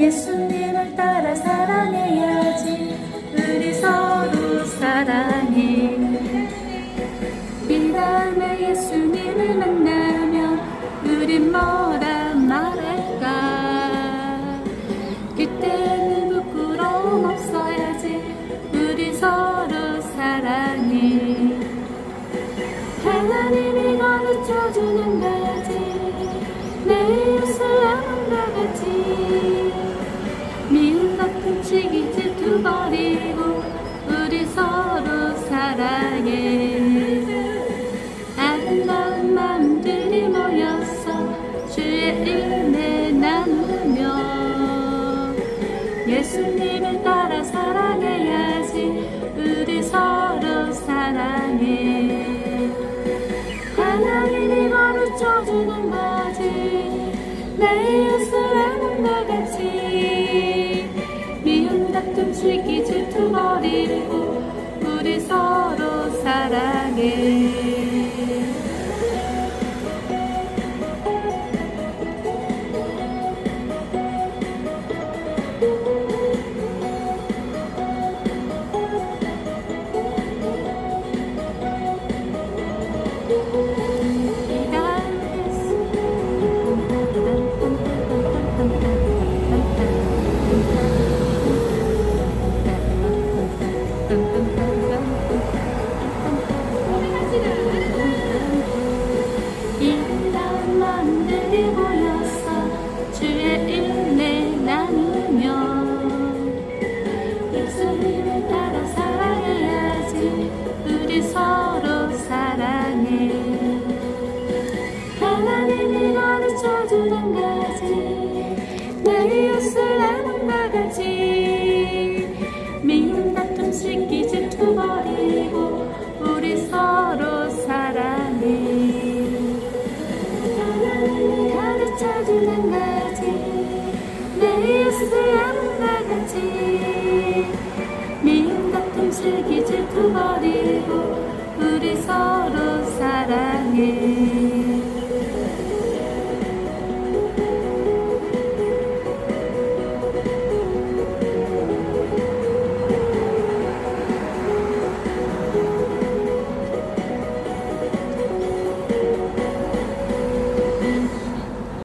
예수님 을 따라 사랑해야지. 우리 서로 사랑해. 믿음에 예수님을 만나면 우리 뭐라 말할까? 그때는 부끄러움 없어야지. 우리 서로 사랑해. 하나님이 가르쳐주는 날 예수님을 따라 사랑해야지. 우리 서로 사랑해. 하나님이 가르쳐주는 거지. 내 아는 것 같이. 미움 다툼 시기 질투 버리고 가지 내 이웃을 아는 바가지 가르쳐주는 가지. 내 아는 바가지 미움 다툼 시기 질투 버리고 우리 서로 사랑해